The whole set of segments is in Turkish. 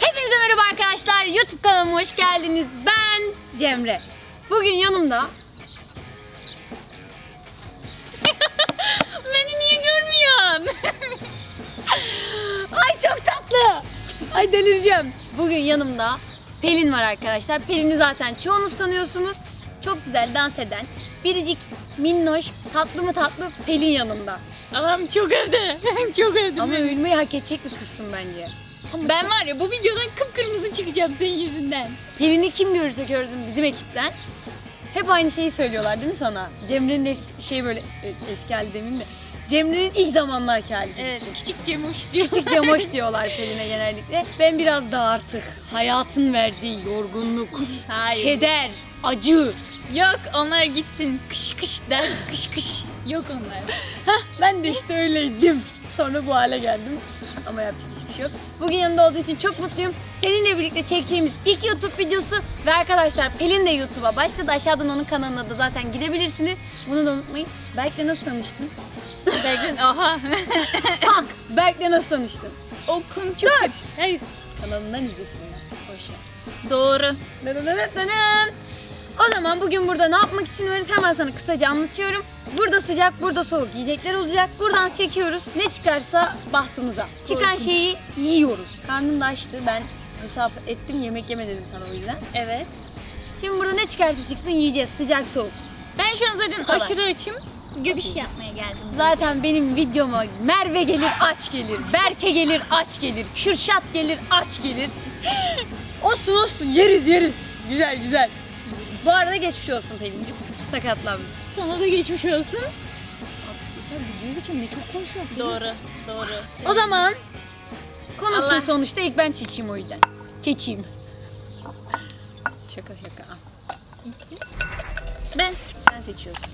Hepinize merhaba arkadaşlar. YouTube kanalıma hoş geldiniz. Ben Cemre. Bugün yanımda Beni niye görmüyorsun? Ay çok tatlı. Ay delireceğim. Bugün yanımda Pelin var arkadaşlar. Pelin'i zaten çoğunuz tanıyorsunuz. Çok güzel dans eden, biricik, minnoş, tatlı mı tatlı Pelin yanımda. Allah'ım çok evde. çok evde. Ama övülmeyi hak edecek bir kızsın bence. Ben var ya bu videodan kıpkırmızı çıkacağım senin yüzünden. Pelin'i kim görürse görsün bizim ekipten hep aynı şeyi söylüyorlar değil mi sana? Cemre'nin es- şey böyle e, eski hali demeyeyim de Cemre'nin ilk zamanlardaki hali gibisin. Evet küçük Cemoş diyor. Küçük Cemoş diyorlar Pelin'e genellikle. Ben biraz daha artık hayatın verdiği yorgunluk, Hayır. keder, acı. Yok onlar gitsin. Kış kış dert kış kış. Yok onlar. Ben de işte öyleydim. Sonra bu hale geldim. Ama yapacak yok. Bugün yanında olduğu için çok mutluyum. Seninle birlikte çekeceğimiz ilk YouTube videosu ve arkadaşlar Pelin de YouTube'a başladı. Aşağıdan onun kanalına da zaten gidebilirsiniz. Bunu da unutmayın. Berk'le nasıl tanıştın? Berk'in aha. Tak! Berk'le nasıl tanıştın? o çok karışık. Hayır. Kanalından izlesinler. Hoşça. Doğru. O zaman bugün burada ne yapmak için varız hemen sana kısaca anlatıyorum. Burada sıcak, burada soğuk yiyecekler olacak. Buradan çekiyoruz. Ne çıkarsa bahtımıza. Çıkan şeyi yiyoruz. Karnın da açtı. Ben hesap ettim. Yemek yeme dedim sana o yüzden. Evet. Şimdi burada ne çıkarsa çıksın yiyeceğiz. Sıcak soğuk. Ben şu an zaten kadar. aşırı açım. Göbüş yapmaya geldim. Zaten benim videoma Merve gelir aç gelir. Berke gelir aç gelir. Kürşat gelir aç gelir. olsun olsun yeriz yeriz. Güzel güzel. Bu arada geçmiş olsun Pelin'cim. Sakatlanmış. Sana da geçmiş olsun. Videoyu geçelim ne çok konuşuyor. Doğru. Doğru. O zaman konuşsun Allah. sonuçta ilk ben çekeyim o yüzden. Çekeyim. Şaka şaka. Al, Ben. Sen seçiyorsun.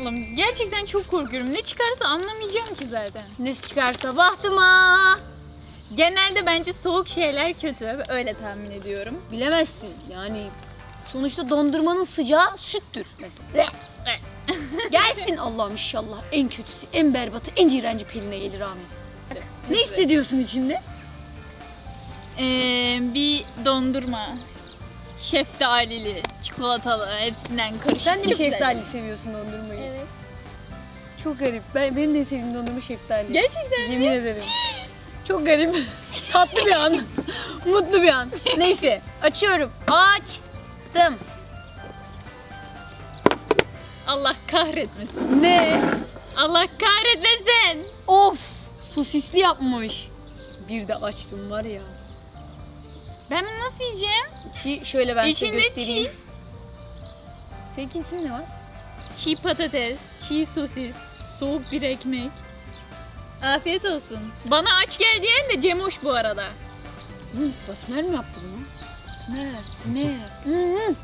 Allah'ım gerçekten çok korkuyorum. Ne çıkarsa anlamayacağım ki zaten. Ne çıkarsa bahtıma. Genelde bence soğuk şeyler kötü. Öyle tahmin ediyorum. Bilemezsin yani. Sonuçta dondurmanın sıcağı süttür mesela. Gelsin Allah'ım inşallah en kötüsü, en berbatı, en iğrenci Pelin'e gelir amin. Ne hissediyorsun içinde? Ee, bir dondurma. Şeftalili, çikolatalı hepsinden karışık. Sen de mi Çok güzel. şeftali seviyorsun dondurmayı? Evet. Çok garip. Ben, benim de sevdiğim dondurma şeftali. Gerçekten Yemin ederim. Çok garip. Tatlı bir an. Mutlu bir an. Neyse açıyorum. Açtım. Allah kahretmesin. Ne? Allah kahretmesin. Of! Sosisli yapmış. Bir de açtım var ya. Ben bunu nasıl yiyeceğim? Çiğ şöyle ben size İçinde göstereyim. çiğ, Senin içinde ne var? çiğ patates, çiğ sosis, soğuk bir ekmek. Afiyet olsun. Bana aç gel diyen de Cemoş bu arada. Hı, Batiner mi yaptı bunu? Batiner. Ne? Hı.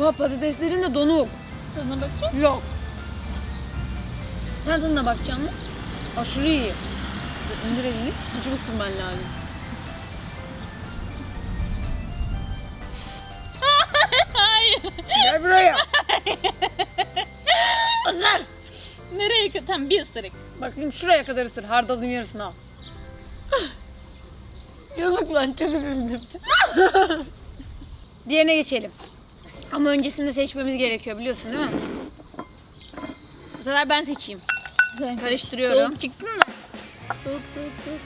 Oha patateslerin de donuk. Sana bakayım. Yok. Sen tadına bakacaksın mı? Aşırı iyi. İndir elini. Gücü ısınman lazım. Hayır. Gel buraya. Isır. Nereye kadar? Tamam bir ısırık. Bakayım şuraya kadar ısır. Hardalın yarısını al. Yazık lan çok üzüldüm. Diğerine geçelim. Ama öncesinde seçmemiz gerekiyor biliyorsun değil mi? Bu sefer ben seçeyim. Karıştırıyorum. Soğuk çıksın da. Soğuk soğuk soğuk.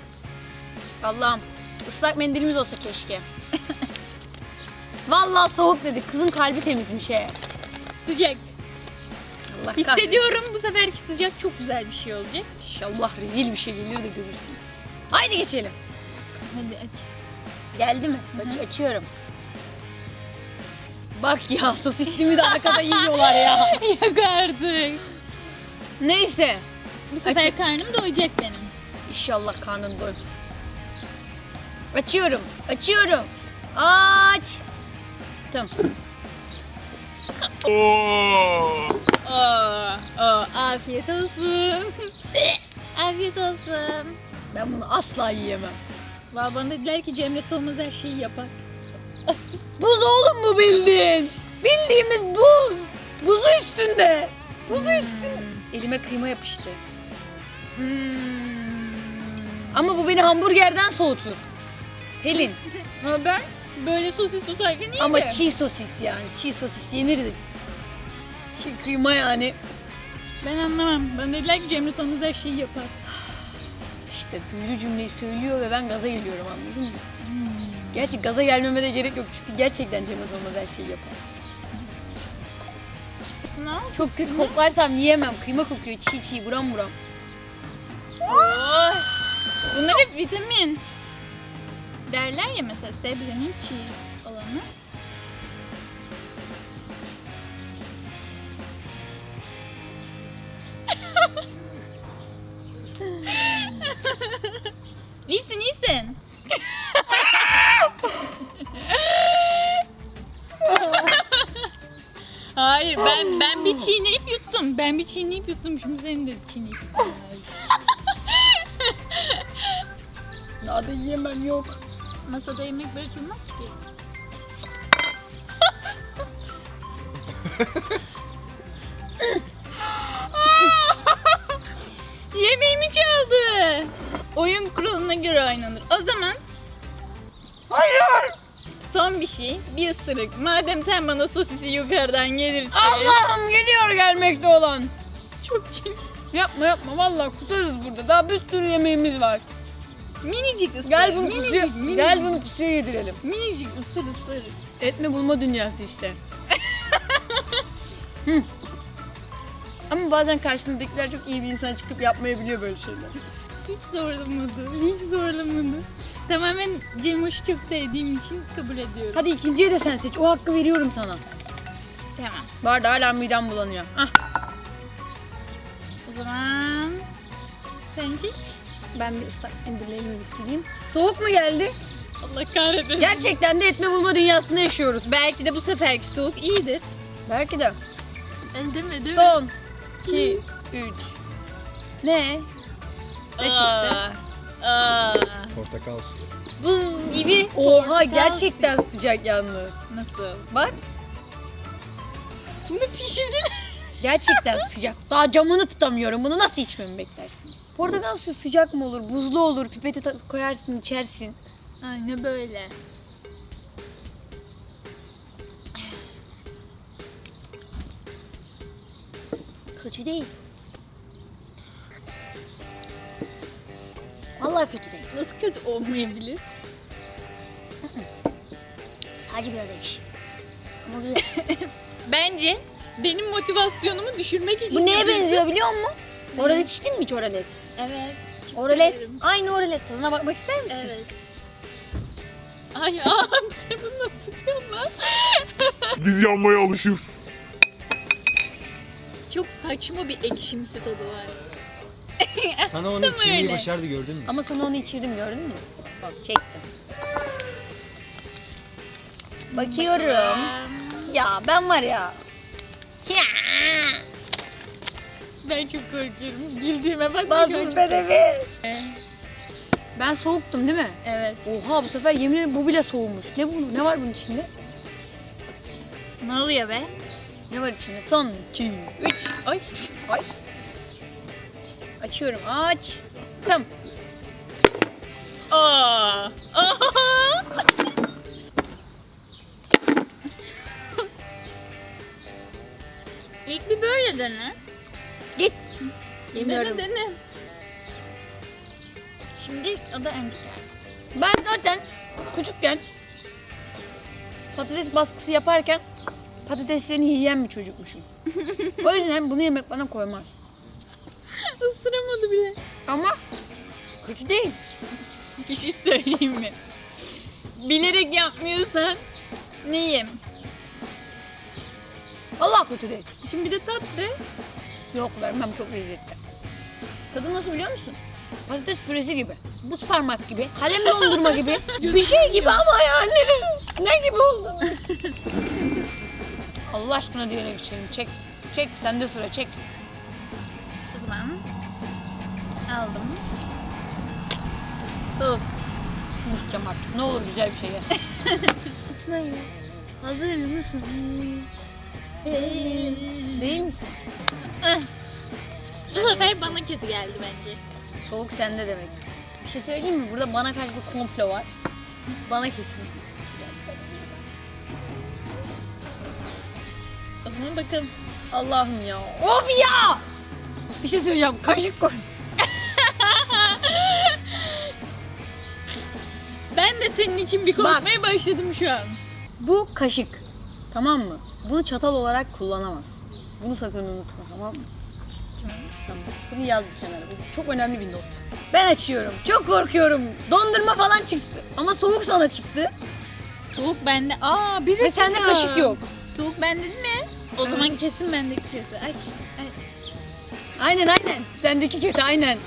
Allah'ım ıslak mendilimiz olsa keşke. Vallahi soğuk dedi. Kızın kalbi temizmiş he. Sıcak. Allah Hissediyorum bu seferki sıcak çok güzel bir şey olacak. İnşallah rezil bir şey gelir de görürsün. Haydi geçelim. Hadi aç. Geldi mi? Bak açıyorum. Bak ya sosislimi de arkada yiyorlar ya. Yok artık. Neyse. Bu sefer karnım doyacak benim. İnşallah karnın doyur. Açıyorum. Açıyorum. Aç. Tamam. Oo, oo, afiyet olsun. afiyet olsun. Ben bunu asla yiyemem. Valla bana dediler ki Cemre Solmaz her şeyi yapar. Buz oğlum mu bildin? Bildiğimiz buz. Buzu üstünde. Buzu üstünde. Hmm. elime kıyma yapıştı. Hmm. Ama bu beni hamburgerden soğutur. Pelin. Ama ben böyle sosis tutarken iyiydi. Ama çiğ sosis yani. Çiğ sosis yenirdi. Çiğ kıyma yani. Ben anlamam. Bana dediler ki Cemre Solmaz her şeyi yapar. İşte büyülü cümleyi söylüyor ve ben gaza geliyorum anladın mı? Gerçi gaza gelmeme de gerek yok çünkü gerçekten Cem Olmaz her şeyi yapar. Ne? Çok kötü koklarsam yiyemem. Kıyma kokuyor çiğ çiğ buram buram. Bunlar hep vitamin. Derler ya mesela sebzenin çiğ olanı. iyisin iyisin. Hayır ben ben bir çiğneyip yuttum. Ben bir çiğneyip yuttum. Şimdi senin de çiğneyip yutman Masada yemek böyle tutmaz ki. Yemeğimi çaldı. Oyun kuralına göre oynanır. O zaman Hayır. son bir şey, bir ısırık. Madem sen bana sosisi yukarıdan gelir. Allah'ım geliyor gelmekte olan. Çok çirkin. Yapma yapma vallahi kusarız burada. Daha bir sürü yemeğimiz var. Minicik ısır. Gel bunu minicik, pusuya, minicik. gel bunu pusuya yedirelim. Minicik ısır ısır. Etme bulma dünyası işte. Hı. Ama bazen karşınızdakiler çok iyi bir insan çıkıp yapmayabiliyor böyle şeyler. Hiç zorlamadı. Hiç zorlamadı. Tamamen Cemoş'u çok sevdiğim için kabul ediyorum. Hadi ikinciye de sen seç. O hakkı veriyorum sana. Tamam. Bu arada hala midem bulanıyor. Ah, O zaman sence? Ben bir ıslak mendillerimi bir sileyim. Soğuk mu geldi? Allah kahretsin. Gerçekten de etme bulma dünyasında yaşıyoruz. Belki de bu seferki soğuk iyidir. Belki de. Elde mi değil Son. 2, 3. Ne? Ne çıktı? Aa. Portakal suyu. Buz gibi. Oha portakal gerçekten sıcak yalnız. Nasıl? Bak Bunu pişirdin. gerçekten sıcak. Daha camını tutamıyorum. Bunu nasıl içmemi beklersin? Portakal suyu sıcak mı olur? Buzlu olur. Pipete koyarsın içersin. Aynen böyle. Kötü değil. Vallahi kötü değil. Nasıl kötü olmayabilir? Sadece biraz ekşi. Ama güzel. Bence benim motivasyonumu düşürmek için Bu neye yapıyorsun. benziyor biliyor musun? Oralet içtin mi hiç oralet? Evet. çok Oralet. severim. Aynı oralet. Tadına bakmak ister misin? Evet. Ay ağam sen bunu nasıl tutuyorsun lan? Biz yanmaya alışırız. Çok saçma bir ekşimsi tadı var. Sana onu Tam içirmeyi öyle. başardı gördün mü? Ama sana onu içirdim gördün mü? Bak çektim. Bakıyorum. Ya ben var ya. Ya. Ben çok korkuyorum. Güldüğüme bak. Bazı bedevi. Ben soğuktum değil mi? Evet. Oha bu sefer yemin ederim bu bile soğumuş. Ne bu? Ne var bunun içinde? Ne oluyor be? Ne var içinde? Son 2, 3. Ay. Ay. Açıyorum. Aç. Tamam. Aa. Aha. İlk bir böyle dene. Dene Yemiyorum. dene. Şimdi o da önce geldi. Ben zaten küçükken patates baskısı yaparken patateslerini yiyen bir çocukmuşum. o yüzden bunu yemek bana koymaz. Isıramadı bile. Ama kötü değil. Bir şey söyleyeyim mi? Bilerek yapmıyorsan neyim? Allah kötü değil. Şimdi bir de tat de. Yok vermem çok lezzetli. Tadı nasıl biliyor musun? Patates püresi gibi. Buz parmak gibi. Kalem dondurma gibi. bir şey gibi ama yani. Ne gibi oldu? Allah aşkına diğerine geçelim. Çek. Çek. Sende sıra çek. O zaman aldım. Soğuk. Kusacağım artık. Ne olur güzel bir şey. İsmail. Hazır mısın? Değil misin? Bu sefer bana kötü geldi bence. Soğuk sende demek. Bir şey söyleyeyim mi? Burada bana karşı bir komplo var. Bana kesin. O zaman bakalım. Allah'ım ya. Of ya! Bir şey söyleyeceğim. Kaşık koy. Ben de senin için bir korkmaya başladım şu an. Bu kaşık. Tamam mı? Bunu çatal olarak kullanamaz. Bunu sakın unutma tamam mı? Tamam. Bunu yaz bir kenara. Bu çok önemli bir not. Ben açıyorum. Çok korkuyorum. Dondurma falan çıksın. Ama soğuk sana çıktı. Soğuk bende. Aa bir Ve sende dakika. kaşık yok. Soğuk bende değil mi? O zaman kesin bendeki kötü. Aç. aç. Aynen aynen. Sendeki kötü aynen.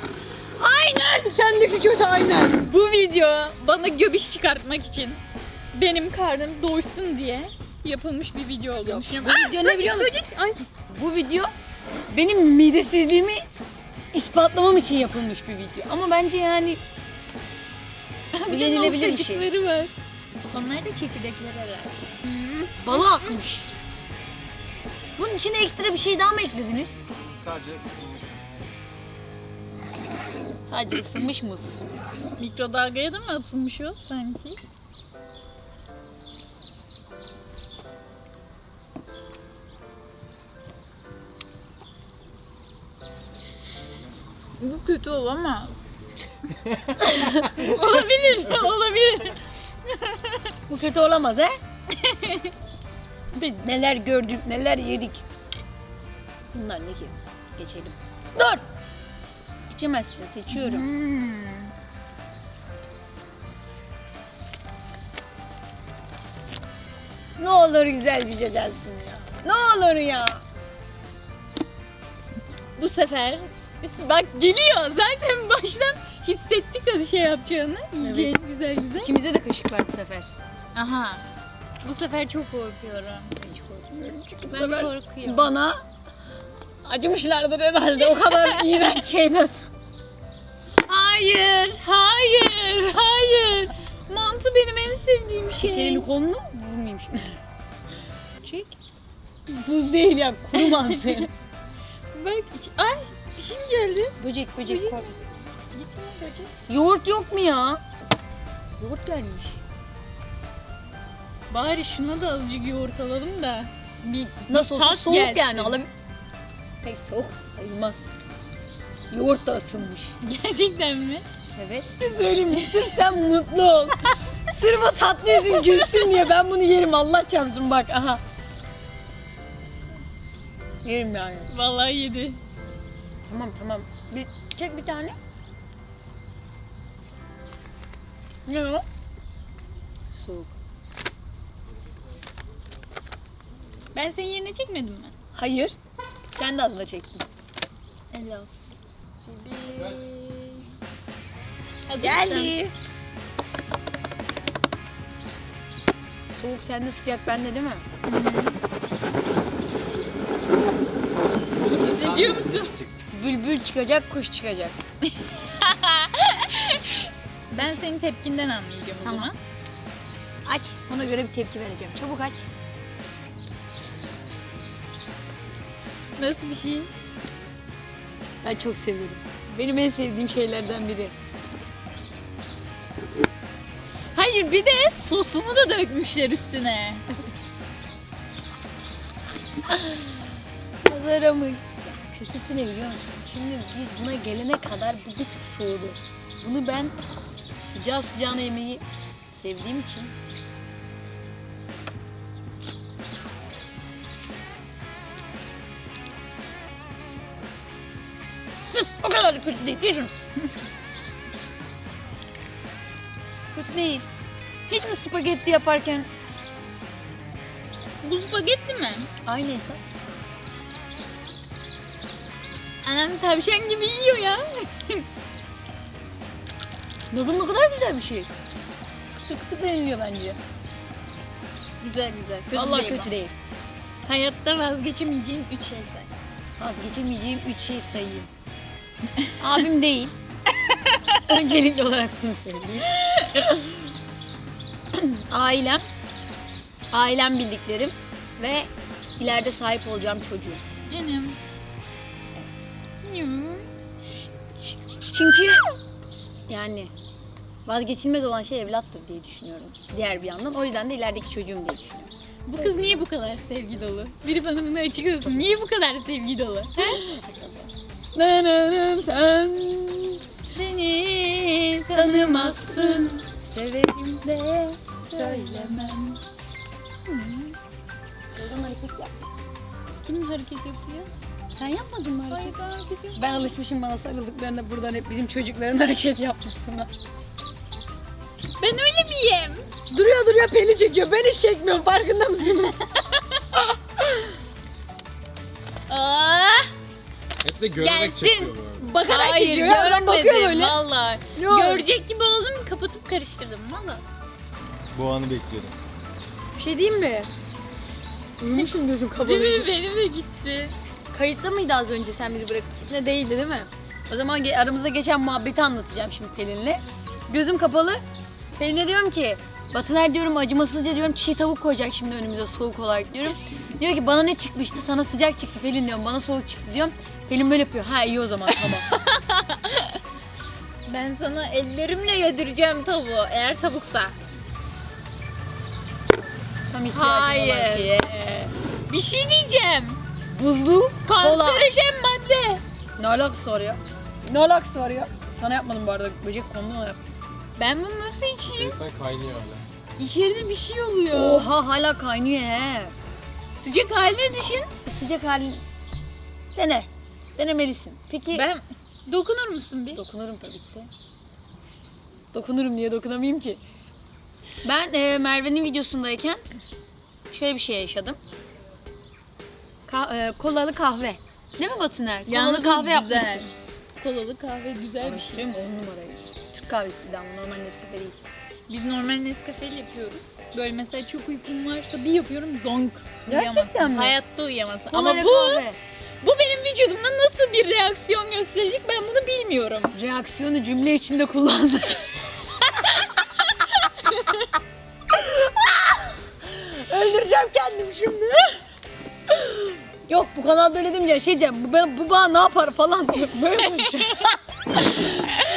Aynen. Sendeki kötü aynen. Bu video bana göbiş çıkartmak için benim karnım doysun diye yapılmış bir video olduğunu Yok, düşünüyorum. bu Aa, video ne böcek, biliyor musun? böcek. Ay. Bu video benim midesizliğimi ispatlamam için yapılmış bir video. Ama bence yani Bir de yenilebilir bir şey. noktacıkları var. Onlar da çekirdekler herhalde. Balı akmış. Bunun içine ekstra bir şey daha mı eklediniz? Sadece Sadece ısınmış muz. Mikrodalgaya da mı atılmış o sanki? Bu kötü olamaz. olabilir, olabilir. Bu kötü olamaz he? Biz neler gördük, neler yedik. Bunlar ne ki? Geçelim. Dur! İçemezsin, seçiyorum. Hmm. Ne olur güzel bir şey gelsin ya. Ne olur ya. Bu sefer bak geliyor. Zaten baştan hissettik o şey yapacağını. Yiyeceğiz güzel güzel. İkimizde de kaşık var bu sefer. Aha. Bu sefer çok korkuyorum. Hiç korkmuyorum çünkü bu Ben sefer korkuyorum. bana acımışlardır herhalde o kadar iğrenç şeyden. Hayır, hayır, hayır. Mantı benim en sevdiğim şey. Şekerini kolunu vurmayayım şimdi. Çek. Buz değil ya kuru mantı. Bak. Ay dişim geldi. böcek böcek Böcek kork. Gitme böcek. Yoğurt yok mu ya? Yoğurt gelmiş. Bari şuna da azıcık yoğurt alalım da. Bir Nasıl olsa tat soğuk gelsin. yani alabilir. Pek soğuk sayılmaz. Yoğurt da ısınmış. Gerçekten mi? Evet. Bir söyleyeyim? Sırf sen mutlu ol. Sırf o tatlı yüzün gülsün diye ben bunu yerim Allah çarpsın bak aha. Yerim yani. Vallahi yedi. Tamam tamam. Bir, çek bir tane. Ne o? Soğuk. Ben senin yerine çekmedim mi? Hayır. Kendi adına çektim. El olsun. Geldi. Soğuk sende sıcak bende değil mi? Hissediyor musun? Bülbül çıkacak, kuş çıkacak. Ben senin tepkinden anlayacağım o Tamam. zaman. Aç. Ona göre bir tepki vereceğim. Çabuk aç. Nasıl bir şey? Ben çok severim. Benim en sevdiğim şeylerden biri. Hayır bir de sosunu da dökmüşler üstüne. Pazara mı? Kötüsü ne biliyor musun? Şimdi biz buna gelene kadar bu bir tık soğudu. Bunu ben sıcağı sıcağına yemeyi sevdiğim için o kadar da kötü değil. Ye şunu. kötü değil. Hiç mi spagetti yaparken Bu spagetti mi? aynı hesap? Anam tavşan gibi yiyor ya. Noodle ne kadar güzel bir şey. Kıtır kıtır beğeniliyor bence. güzel güzel. Kötü Allah değil kötü değil. Hayatta vazgeçemeyeceğin üç şey say. Vazgeçemeyeceğim üç şey sayayım. Abim değil. Öncelikli olarak bunu söyleyeyim. Ailem. Ailem bildiklerim. Ve ileride sahip olacağım çocuğum. Canım. Çünkü yani vazgeçilmez olan şey evlattır diye düşünüyorum. Diğer bir yandan. O yüzden de ilerideki çocuğum diye düşünüyorum. Bu kız niye bu kadar sevgi dolu? Biri bana bunu açıklasın. Niye bu kadar sevgi dolu? He? Nananım sen Beni tanımazsın. Severim de söylemem. Oradan hareket yap. Kim hareket yapıyor? Sen yapmadın mı hareket? ben hareket Ben alışmışım bana sarıldıklarında buradan hep bizim çocukların hareket yapmasına. Ben öyle miyim? Duruyor duruyor peli çekiyor. Ben hiç çekmiyorum farkında mısın? Aa, Hep de görerek Gelsin. çekiyor bu arada. Bakarak hayır çekiyor. ya, Oradan bakıyor görmedim böyle. valla. Yok. Görecek gibi oldum kapatıp karıştırdım valla. Bu anı bekliyordum. Bir şey diyeyim mi? Uyumuşum gözüm kapalı. Değil mi? Benim de gitti. Kayıtta mıydı az önce sen bizi bırakıp gittiğinde değildi değil mi? O zaman ge- aramızda geçen muhabbeti anlatacağım şimdi Pelin'le. Gözüm kapalı. Pelin'e diyorum ki Batıner diyorum acımasızca diyorum çiğ tavuk koyacak şimdi önümüze soğuk olarak diyorum. Diyor ki bana ne çıkmıştı sana sıcak çıktı Pelin diyorum bana soğuk çıktı diyorum. Pelin böyle yapıyor ha iyi o zaman tamam. Ben sana ellerimle yedireceğim tavuğu eğer tavuksa. Tam ihtiyacım olan. Bir şey diyeceğim. Buzlu kola. Kanserojen madde. Ne alakası var ya? Ne alakası var ya? Sana yapmadım bu arada böcek kondu ona yaptım. Ben bunu nasıl içeyim? İnsan kaynıyor hala. İçeride bir şey oluyor. Oha hala kaynıyor he. Sıcak haline düşün. Sıcak hali dene. Denemelisin. Peki Ben dokunur musun bir? dokunurum tabii ki. Dokunurum niye dokunamayayım ki? Ben e, Merve'nin videosundayken şöyle bir şey yaşadım. Ka- e, kolalı kahve. Değil mi Batıner? Kolalı Yalnız kahve güzel. yapmıştım. Kolalı kahve güzel bir şey. mi? On numarayı. Türk kahvesiydi ama normal Nescafe değil. Biz normal Nescafe'li yapıyoruz. Böyle mesela çok uykum varsa bir yapıyorum zonk. Gerçekten Uyuyamazsın. mi? Hayatta uyuyamazsın. Kolalı Ama bu, kahve. bu benim vücudumda nasıl bir reaksiyon gösterecek ben bunu bilmiyorum. Reaksiyonu cümle içinde kullandık. Öldüreceğim kendimi şimdi. Yok bu kanalda öyle demeyeceğim. Şey diyeceğim, bu, ben, bu bana ne yapar falan. Böyle konuşacağım.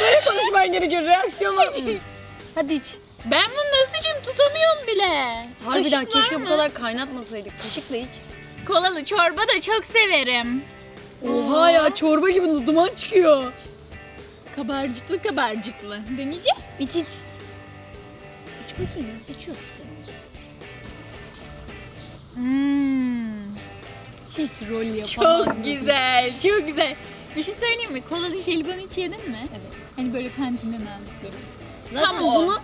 Böyle konuşman gerekiyor. Reaksiyon var. Hadi iç. Ben bunu nasıl içeyim tutamıyorum bile. Harbiden Kaşık var keşke mı? bu kadar kaynatmasaydık. Kaşıkla iç. Kolalı çorba da çok severim. Oha ya çorba gibi duman çıkıyor. Kabarcıklı kabarcıklı. Deneyeceğim. İç iç. İç bakayım nasıl içiyorsun sen? Hmm. Hiç rol yapamadım. Çok güzel, çok güzel. Bir şey söyleyeyim mi? Kolalı jelibon hiç yedin mi? Evet. Hani böyle kantinden aldıklarımız. Zaten Tam o. bunu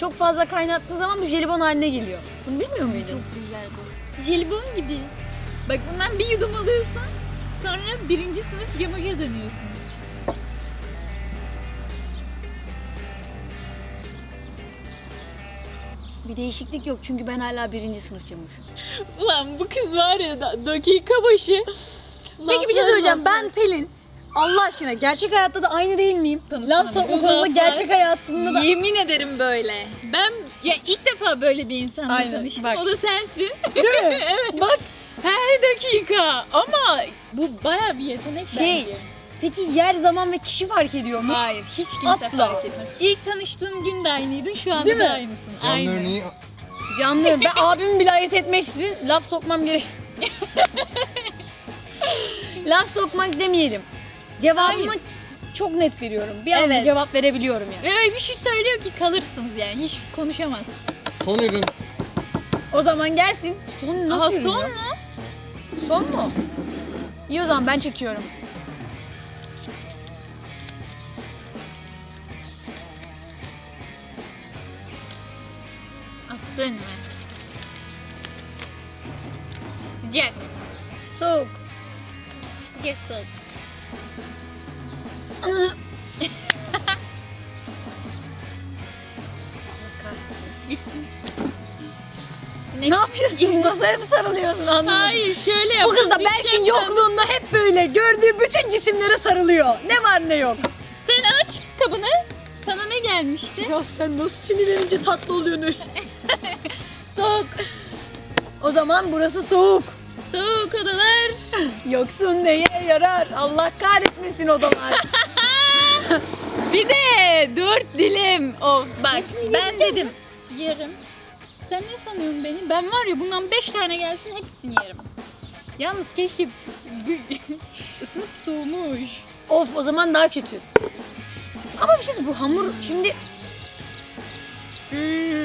çok fazla kaynattığın zaman bu jelibon haline geliyor. Bunu bilmiyor muydun? Çok güzel bu. Jelibon gibi. Bak bundan bir yudum alıyorsun. Sonra birinci sınıf camoja dönüyorsun. Bir değişiklik yok çünkü ben hala birinci sınıf camuşum. Ulan bu kız var ya da, dakika başı. Peki bir şey söyleyeceğim. Ben Pelin. Allah aşkına gerçek hayatta da aynı değil miyim? Laf sokma konusunda gerçek hayatımda da... Yemin ederim böyle. Ben ya ilk defa böyle bir insanla Aynen, tanıştım. bak. O da sensin. Değil mi? evet. Bak Her dakika. Ama bu baya bir yetenek Şey, bence. peki yer, zaman ve kişi fark ediyor mu? Hayır, hiç kimse Asla. fark etmez. İlk tanıştığın gün de aynıydın, şu anda Değil da aynısın. Canlı Aynen. örneği Canlı. Ben abimi bile ayırt etmeksizin laf sokmam gerek. laf sokmak demeyelim. Cevabımı Hayır. çok net veriyorum. Bir anda Evet. cevap verebiliyorum yani. Ve öyle bir şey söylüyor ki kalırsınız yani, hiç konuşamaz. son ürün. O zaman gelsin. Son nasıl Aha son mu? Son mu? İyi o zaman ben çekiyorum. Mı? Sıcak. Soğuk. Sıcak soğuk. Ne yapıyorsun? Masaya mı sarılıyorsun anlamadım. Hayır şöyle yap. Bu kız da Berk'in yokluğunda hep böyle gördüğü bütün cisimlere sarılıyor. Ne var ne yok. Sen aç kabını. Sana ne gelmişti? Ya sen nasıl sinirlenince tatlı oluyorsun öyle. Soğuk. O zaman burası soğuk. Soğuk odalar. Yoksun neye yarar? Allah kahretmesin odalar. Bir de dört dilim. Of bak Hepsini ben dedim. Yerim. Sen ne sanıyorsun beni? Ben var ya bundan beş tane gelsin hepsini yerim. Yalnız keşke ısınıp soğumuş. of o zaman daha kötü. Ama bir şey bu hamur şimdi Hmm.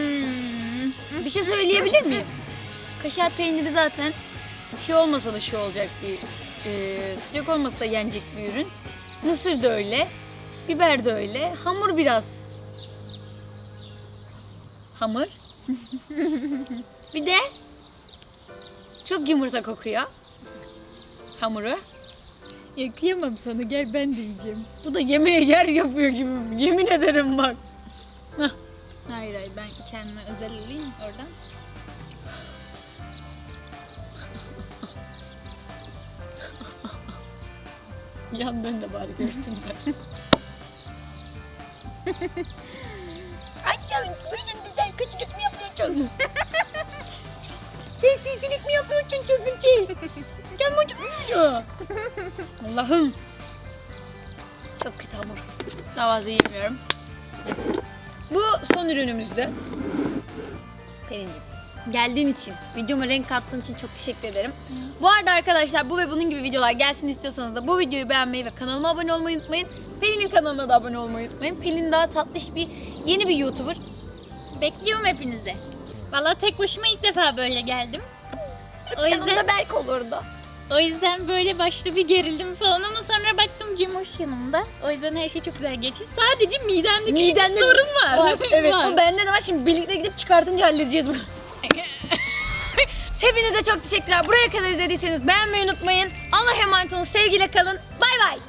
Bir şey söyleyebilir miyim? Kaşar peyniri zaten şey olmasa da şey olacak bir e, sıcak olmasa da yenecek bir ürün. Mısır da öyle. Biber de öyle. Hamur biraz. Hamur. bir de çok yumurta kokuyor. Hamuru. Ya kıyamam sana gel ben de yiyeceğim. Bu da yemeğe yer yapıyor gibi. Yemin ederim bak. Hayır hayır ben kendime özel alayım oradan. Yan dön de bari görsünler. Ay canım benim güzel küçücük mü yapıyorsun? Sen sinsilik mi yapıyorsun çocuğun şey? Can çocuk uyuyor. Allah'ım. Çok kötü hamur. Daha fazla yiyemiyorum. Bu son ürünümüzdü. Pelincim. Geldiğin için, videoma renk kattığın için çok teşekkür ederim. Bu arada arkadaşlar bu ve bunun gibi videolar gelsin istiyorsanız da bu videoyu beğenmeyi ve kanalıma abone olmayı unutmayın. Pelin'in kanalına da abone olmayı unutmayın. Pelin daha tatlış bir yeni bir YouTuber. Bekliyorum hepinizi. Valla tek başıma ilk defa böyle geldim. O yüzden Yanımda Berk olurdu. O yüzden böyle başta bir gerildim falan ama sonra baktım Cemoş yanımda. O yüzden her şey çok güzel geçti. Sadece midemde küçük Midende bir sorun var. Var, evet Var. o bende de var. Şimdi birlikte gidip çıkartınca halledeceğiz bunu. Hepinize çok teşekkürler. Buraya kadar izlediyseniz beğenmeyi unutmayın. Allah emanet olun. Sevgiyle kalın. Bay bay.